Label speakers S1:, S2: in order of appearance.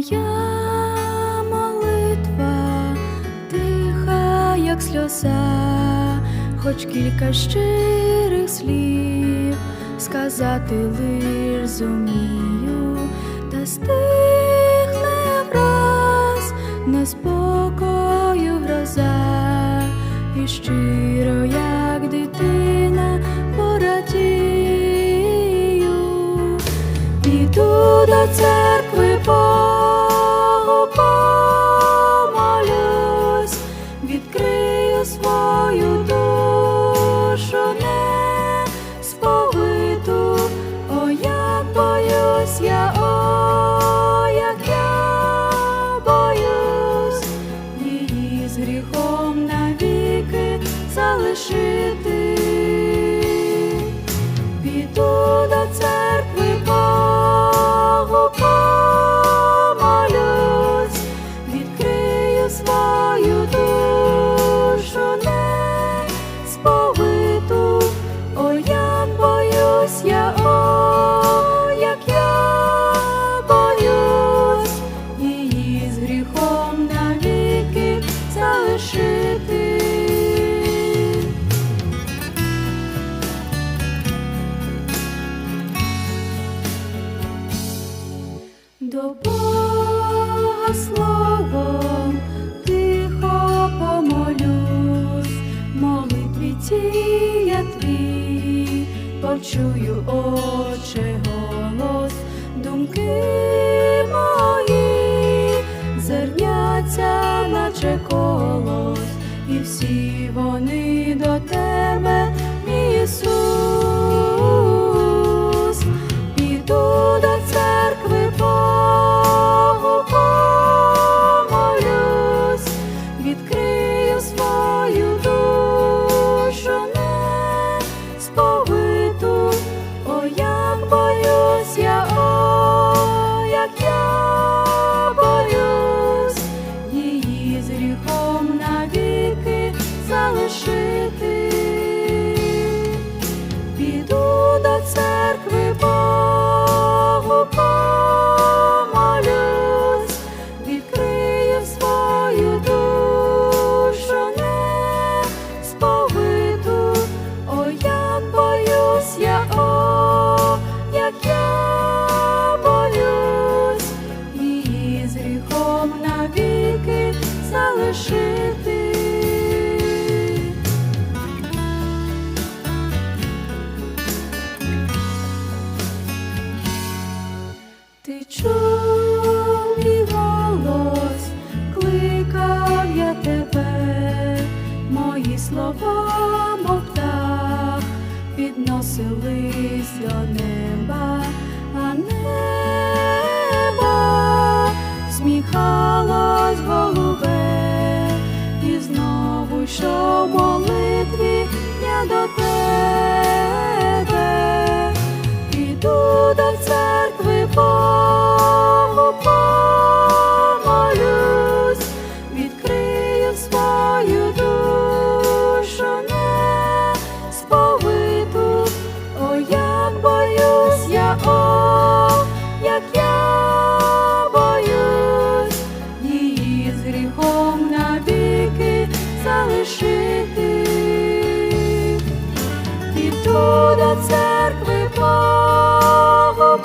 S1: Моя молитва тиха, як сльоза, хоч кілька щирих слів сказати лиш зумію, та стихне враз неспокою гроза, і щиро, як дитина, порадію. Піду до церкви боюсь я, як я боюсь, її з гріхом навіки залишити. До Бога словом тихо помолюсь, молитві ті я твій, почую, Отче, голос, думки мої, зерняться, наче колос, і всі вони до тебе, Ісус. Церкви слова, мов птах, до неба, а небо сміхалось голубе, і знову йшов молитві я до тебе. Залишити. Піду до церкви Богу